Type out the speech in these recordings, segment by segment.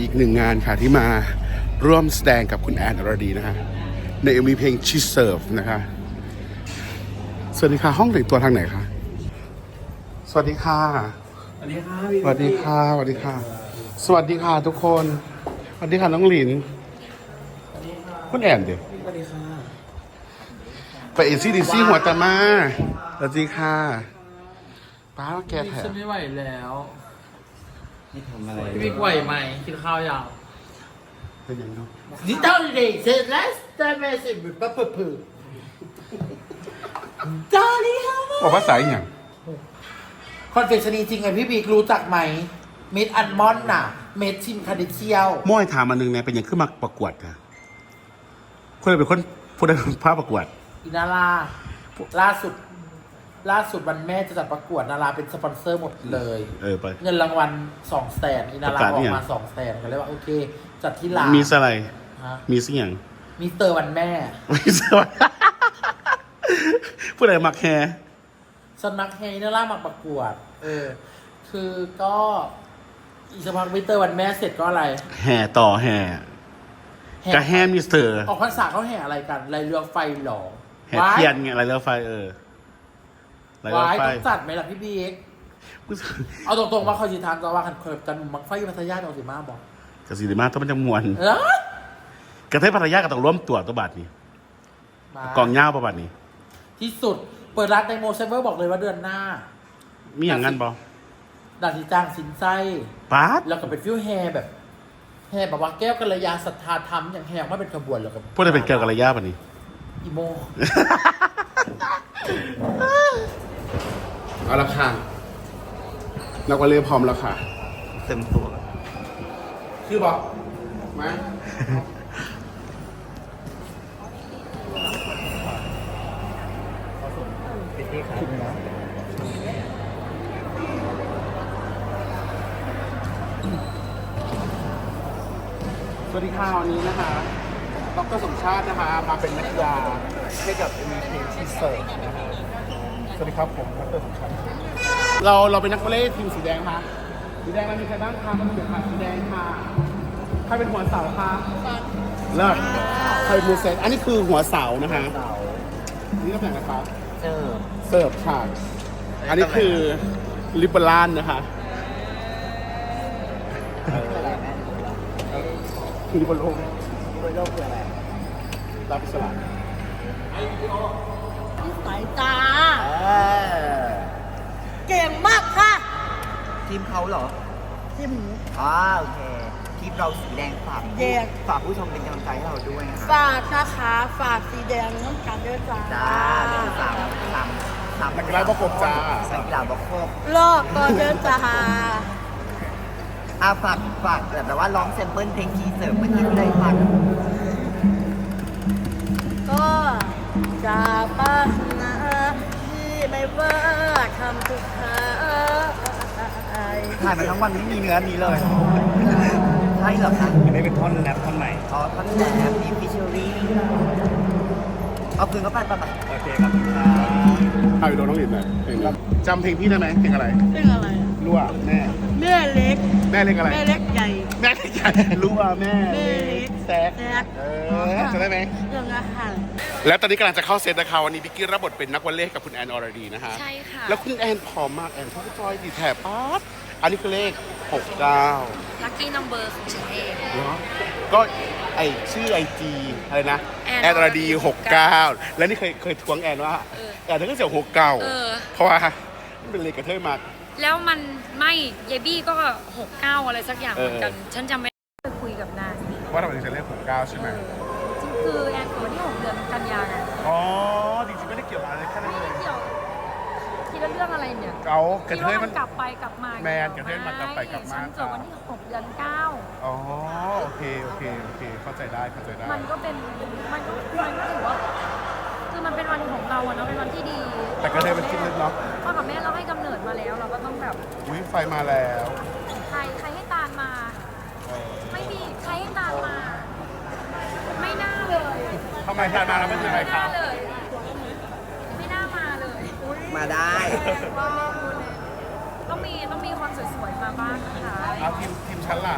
อีกหนึ่งงานค่ะที่มาร่วมแสดงกับคุณแอนอรดีนะคะในเอ็มวีเพลง She Serve นะคะสวัสดีค่ะ ห้องแต่งตัวทางไหนคะสวัสดีค่ะ สวัสดีครับสวัสดีค่ะสวัสดีค่ะ สวัสดีค่ะทุกคนสวัสดีค่ะน้องหลินคุณแอนเดี๋ยวสวัสดีค่ะไปเอซี่ดีซี่หัวตะมาสวัสดีค่ะป้าแกแถฉัมนไม่ไหวแล้ว นี่ทำอะไรพี่บิ๊กไหวไหมกินข้าวยังเป็นยังไงนี่ต้องดิเสร็จแล้วแต่ไม่เสร็จแบบปึ๊บปึ๊บจารีฮะบอกภาษาอหย่างคอนเฟคชันจริงไงพี่บิ๊กรู้จักไหมเม็ดอัลมอนด์น่ะ เม็ดชิมคาเดเชียลม้อยถามมาหนึ่งเนี่ยเป็นยังขึ้นมาประกวดค่ะคนใดเป็นคนผู้ใดเป็นภาพประกวดอินาราล่าสุด ล่าสุดวันแม่จะจัดประกวดนาราเป็นสปอนเซอร์หมดเลย เออไป เงินรางวัลสองแสนอินาราประกาศอเนี่อกยมาสองแสนก็เลยว่าโอเค จัดที่ลาวมีสอะไรฮะมีสิ่งอย่างมิสเตอร์วันแม่ มีสอะไรผู้ใดมักแฮสนักเฮน่าล่ามาประกวด เออ คือก็อีกสักพักมิสเตอร์วันแม่เสร็จก็อะไรแห่ต่อแห่แห่กระแฮมิสเตอร์ออกพรรษาเขาแห่อะไรกันไรเรือไฟหรอแห่เทียนไงอะไรเรือไฟเอออะ ไรเรือวายไฟต้องจัดไหมล่ะพี่บิ๊กเอาตรงๆว่าคอยจิทานก็ว่าคันเคยกันมังไฟอยุพัทยาตองสิมาบอกกสิริมาต้องมันจะมวนเออกระเทยพัทยาก็ต้องร่วมตัวตัวบัตรนี้มากองเง่าประบัตรนี้ ที่สุดเปิดร้านไดโมเซเวอร์บอกเลยว่าเดือนหน้ามีอย่างนั้นบอดาสิจ้างสินไส้ป๊าดแล้วก็เป็นฟิวแฮร์แบบแฮร์แบบว่าแก้วกัลยาศรัทธาธรรมอย่างแฮร์ออกมาเป็นขบวนแล้วกับพูดได้เป็นเกี่ยวกับระยะป่ะนี่อีโม เอาละค่ะนักวอลเลย์พร้อมแล้วค่ะ เต็มตัวคือบอกมาสวัสดีค่ะวันนี้นะคะดรสมชาตินะคะ มาเป็นนักกีฬาให้กับ m อ p ทีเสิร์ฟนะคะ สวัสดีครับ ผมดรสมชาติเราเราเป็นนักวอลเลย์ทีมสีแดงค่ะสีแดงเรามีใครบ้างคะมาดูค่ะสีแดงค่ะใครเป็นหัวเสาคะเลิศใครเป็นมือเซตอันนี้คือหัวเสานะคะนี่ตำแหน่งอะไรคะเจอเสิร์ฟค่ะอันนี้คือลิเบอรานนะคะคือลิเบอโลโดยโลกคืออะไรรับอิสระ สายตา เออเก่งมากค่ะทีมเขาเหรอที่หมูอ๋อโอเคทีมเราสีแดงฝากแดง ฝากผู้ชมเป็นกำลังใจให้เราด้วยนะฝากนะคะฝากสีแดงน้ำกันด้วยจ้าจ้าเดินสามสามสามนักกีฬาประกบจ้านักกีฬาประกบรอบก็เดินจ้าอะฝากฝากแบบว่าร้องแซมเปิลเพลงทีเสิร์ฟเมื่อกี้ได้ฟัง ไม่ว่าคำทุกทายถ่ายมาทั้งวันไม่มีเนื้อนี้เลยใช่เหรอคะไม่เป็นท่อนแรปท่อนใหม่อ๋อท่อนแรกมีฟิชเชอรี่เอาคืนเข้าไปปะปะโอเคครับเอาไปโดนน้องหลินหน่อยเพลงนี้จำเพลงพี่ได้ไหมเพลงอะไร เรื่องอะไร รั่วแม่แม่เล็ก แม่เล็กอะไร แม่เล็กใหญ่ แม่เล็กใหญ่รั่วแม่แม่เล็กแซกแซกเออจะได้ไหมเรื่องอาหารแล้วตอนนี้กำลังจะเข้าเซตนะคะวันนี้บิกกี้รับบทเป็นนักวอลเลย์กับคุณแอนอรดีนะคะใช่ค่ะแล้วคุณแอนผอมมากแอนชอบจอยดีแถบป๊าดอันนี้คือเลข 69ลัคกี้นัมเบอร์ของฉันเองเนาะก็ไอชื่อไอจีอะไรนะแอนแอนอรดี 69 แล้วนี่เคยเคยทวงแอนว่าเออแอนเธอก็เสียงเออ69 เพราะว่ามันเป็นเลขกระเทยมาก แล้วมันไม่เยบี้ก็หกเก้าอะไรสักอย่างเออเหมือนกัน ฉันจำไม่ได้เคยคุยกับนางว่าทำไมถึงใช้เลข69ใช่ไหมจริงคือแอนเกิดวันที่หกเดือนกันยาไงอ๋อจริงๆไม่ได้เกี่ยวอะไรแค่นั้นไม่เอได้งเกี่ยวคิดว่าเรื่องอะไรเนี่ยเอากระคิดเทว่ายมัมัน นกลับไปกลับมาแมนกระเทยมันกลับไปกลับมา ฉันเกิดวันที่หกเดือนเก้าอ๋อโอเคโอเคโอเค เข้าใจได้เข้าใจได้มันก็เป็นมันก็มันก็ถือว่าคือ มันเป็นวันของเราอะเนาะเป็นวันที่ดีแต่กระเทยมันคิดลึกเนาะพ่อกับแม่เราให้กำเนิดมาแล้ว เราก็ต้องแบบอุ้ยไฟมาแล้วใครใครให้ตานมาไม่มีใครให้ตามมา ไม่น่าเลย ทำไมทานมาแล้วไม่มีอะไรไม่ครัน่าบเลย ไม่น่ามาเลยมาได้ ต้องมีต้องมีความสวยๆมาบ้างนะคะ เอาทีมทีมฉันล่ะ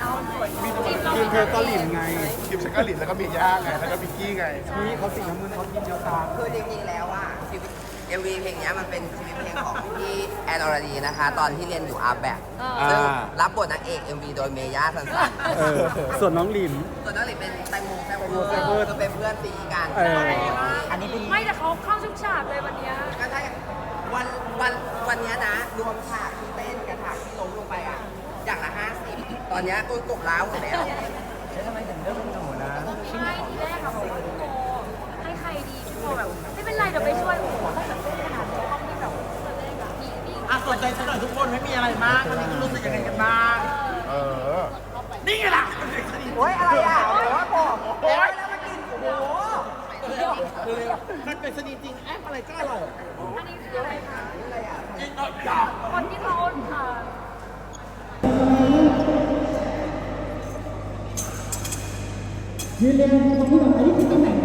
ยเอาสวยจีบเราทีมเธอก็หลินไงทีมฉันก็หลินแล้วก็มีย่าไงแล้วก็มิกกี้ไงนี่เขาสีน้ำเงินเขากินเดียวตามคือจริงๆแล้วอะชีวิตเอวีเพลงเนี้ยมันเป็นชีวิตเพลงของพี่แอนอรดีนะคะ ตอนที่เรียนอยู่อาร์แบกอ่าซึ่งรับบทนางเอก MV โดยเมย่าสันสันเออส่วนน้องหลินส่วนนักเรียนเป็นแตงโมแตงโมแตงโมก็เป็นเพื่อนตีกันเออ อันนี้เป็นไม่แต่เขาเข้าทุกฉากเลยวันเนี้ยก็ใช่วันวันวันเนี้ยนะ รวมฉากที่เต้นกับฉากที่ล้มลงไปอะอย่างละห้าสิบ ตอนเนี้ยก้นกบล้าวหมดแล้ว แล้วทำไมถึงเลือกเป็นหนูนะไม่ทีแรกอะบอกพี่โมให้ใครดีพี่โมแบบไม่เป็นไรเดี๋ยวไปช่วยโอ้โหถ้าเกิดเป็นขนาดนี้ห้องที่แบบตอนแรกอะมีมีอะสนใจฉันหน่อยทุกคนไม่มีอะไรมากวันนี้ก็รู้สึกยังไงกันบ้างเออ นี่ไงล่ะโอ้ยอะไรอะโอ้ยผมโอ้ยแล้วมากินโอ้โหเร็วๆมันเป็นสนีจริงแอปอะไรก็อร่อยอันนี้คืออะไรคะจริงเนาะจ้าคนที่เขาเอ่อ 10年ほの苦労がりくつか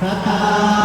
เ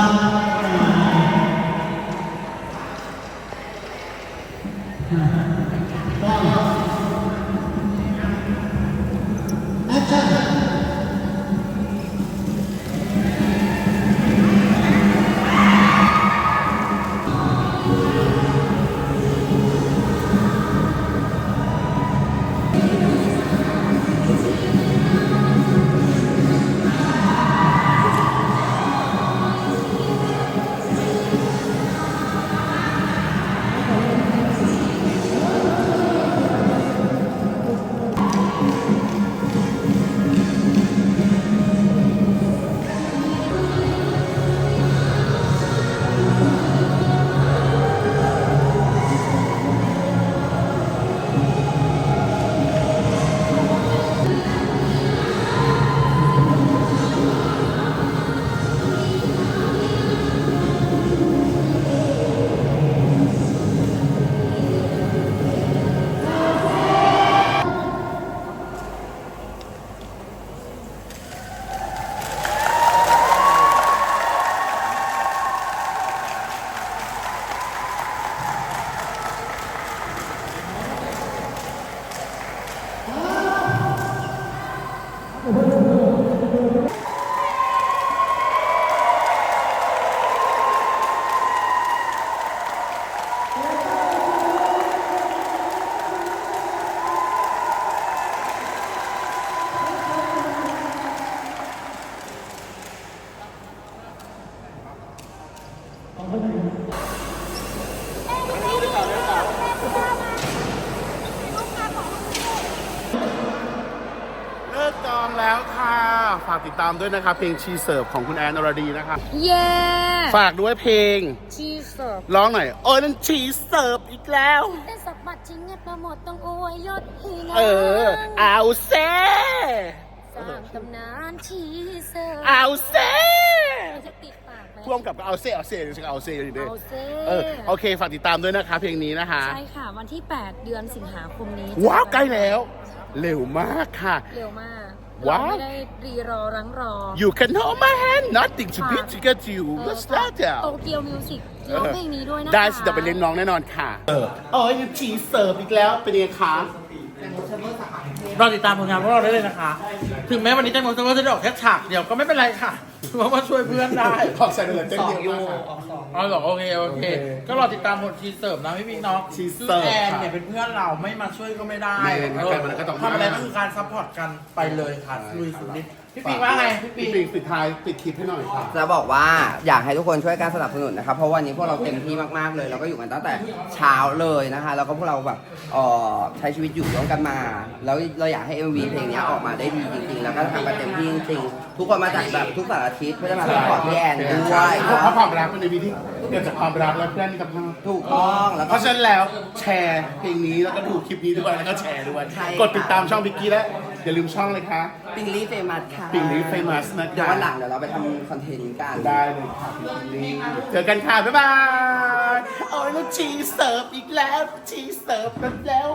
เลิกจองแล้วค่ะ ฝากติดตามด้วยนะครับเพลงชีเสิร์ฟของคุณแอนอรดีนะครับเย้ฝากด้วยเพลง ชีเสิร์ฟร้องหน่อย โอ้ยนั่นชีเสิร์ฟอีกแล้ว เต้สมบัติชิงเงินโปรโมดต้องอวยยศให้นะเออ เอาเซ่สร้างตำนานชีเสิร์ฟ เอาเซ่ ปากไหมพ่วงกับก็เอาเซ่เอาเซ่เดี๋ยวจะเอาเซ่อยู่ดีเอาเซ่ เออโอเคฝากติดตามด้วยนะคะเพลงนี้นะคะ ใช่ค่ะ วันที่ 8 เดือนสิงหาคมนี้ว้าวใกล้แล้ว เร็วมากค่ะ เร็วมากว้าว เรไม่ได้รีรอรังรอ You can hold my hand nothing to beat to get you เออ What's that โตเกียวมิวสิกร้องเพลงนี้ด้วยนะคะ ได้สิเดี๋ยวไปเลี้ยงน้องแน่นอนค่ะ เออโอ้ยชีเสิร์ฟอีกแล้วเป็นยังไงคะ รอติดตามผลงานพวกเราได้เลยนะคะ ถึงแม้วันนี้แตงโมจะว่าจะได้ออกแค่ฉากเดียวก็ไม่เป็นไรค่ะ เพราะว่าช่วยเพื่อนได้ขอบใจเลยเต้นเยอะมากค่ะอ๋อเหรอโอเค โอเคก็รอติดตามผลชีเสิร์ฟนะพี่พี่เนาะชีเสิร์ฟคือแอนค่ะเนี่ยเป็นเพื่อนเราไม่มาช่วยก็ไม่ได้แม่นะเออแต่มันก็ต้องมา ทำอะไรก็คือการซัพพอร์ตกันไปเลยค่ะลุยสุดฤทธิ์พี่ปีว่าไงพี่ปีพี่ปิงปิดท้ายปิดคลิปให้หน่อยค่ะ จะบอกว่าอยากให้ทุกคนช่วยการสนับสนุนนะครับ เพราะวันนี้พวกเราเต็มที่มากๆเลยเราก็อยู่กันตั้งแต่เช้าเลยนะคะ แล้วก็พวกเราแบบเอ่อใช้ชีวิตอยู่ร่วมกันมา แล้วเราอยากให้ MV เพลงนี้ออกมาได้ดีจริงๆ แล้วก็ทำกันเต็มที่จริงๆ ทุกคนมาจากแบบทุกสารทิศเพื่อจะมาสปอร์ตพี่แอนด้วย เพราะความรักเป็นในวิธีเกิดจากความรักและเพื่อนกับภาพถูกต้องแล้วเพก็ราะฉะนั้นแล้วแชร์เพลงนี้แล้วก็ดูคลิปนี้ด้วยแล้วก็แชร์ด้วยใช่ค่ะ กดติดตามช่องพิกกี้และอย่าลืมช่องเลยค่ะปิงลี่เฟมัสค่ะปิงลี่ Famous นะคะเดี๋ยววันหลังเดี๋ยวเราไปทำคอนเทนต์กัน ได้เลยค่ะพิกลี่เจอกันค่ะบ๊ายบายโอ้ยแล้วชีเสิร์ฟอีกแล้วชีเสิร์ฟกันแล้ว